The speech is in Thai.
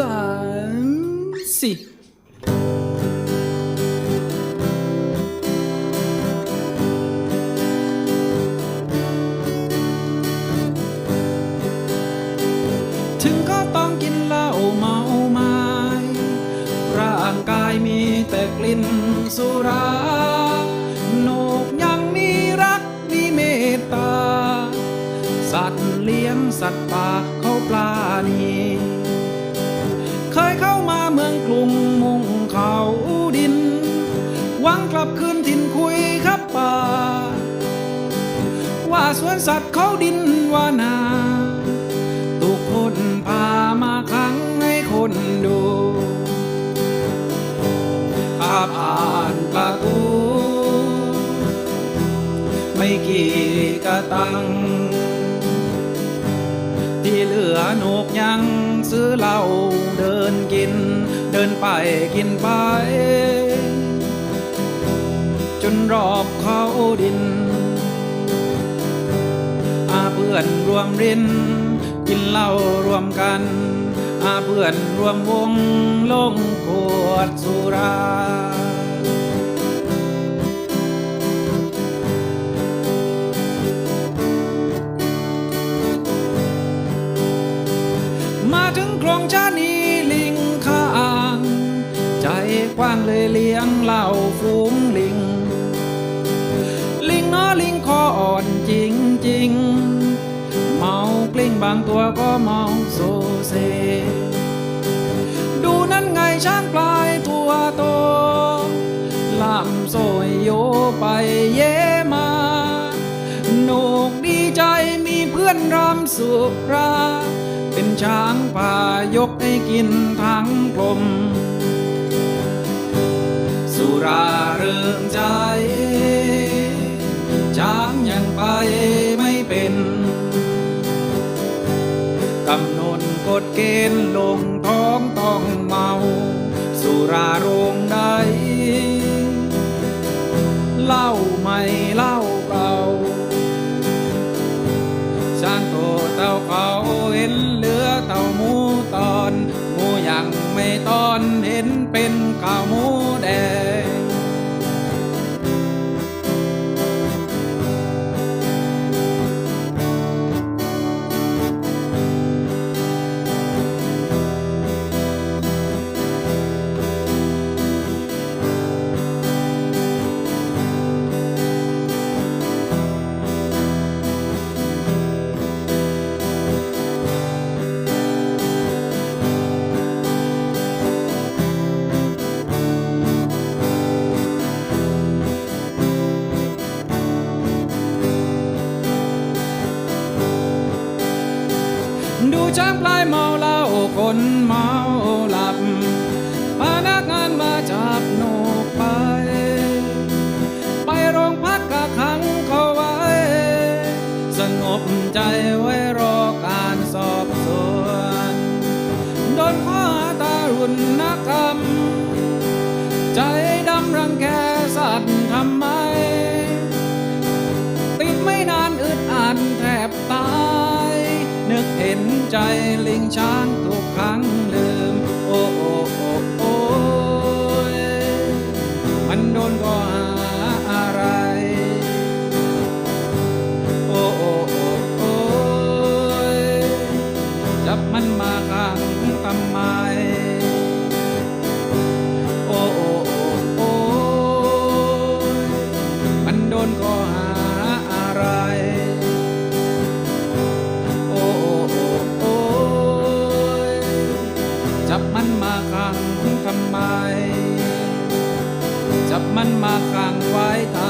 สามสี่ถึงก็ต้องกินเหล้าเมาไม้ร่างกายมีแต่กลิ่นสุราโหนกยังมีรักมีเมตตา สัตว์เลี้ยงสัตว์ป่าเขาปลานี ลับคืนถิ่นคุยครับป่า ว่าสวนสัตว์เขาดินว่านาทุกคนพามาครั้งให้คนดูข้าผ่านประตูไม่กี่กระตัง ที่เหลือนกยังซื้อเหล้าเดินกิน เดินไปกินไป รอบเขาดิน อาเพื่อนรวมริน กินเหล้ารวมกัน อาเพื่อนรวมวงลงขวดสุรามาถึงครองชานีลิงข้าง ใจกว้างเลยเลี้ยงเหล่าฝูง จริงจริงๆเมากลิ้งบางตัวก็เมาโซเซ ดูนั่นไงช้างปลายตัวโตลำโซยโยไปเยมาโหนกดีใจมีเพื่อนรำสุรา เป็นช้างป่ายกให้กินทั้งกลม สุราเริงใจ เกณฑ์ลงท้องต้องเมา สุราโรงใดเล่าไม่เล่าเก่าช้างโตเต่าเขาเห็นเหลือเต่าหมูตอนหมูยังไม่ตอนเห็นเป็นข้าวหมู ช้างพลายเมาเหล้าคนเมาหลับพนักงานมาจับนกไป ไปโรงพักกะขังเขาไว้ สงบใจไว้รอการสอบสวนโดนข้อหาตารุณกกรรม ใจดำรังแกสัตว์ทำไมติ ใจลิงช้าง บมันมาขังไว้ทา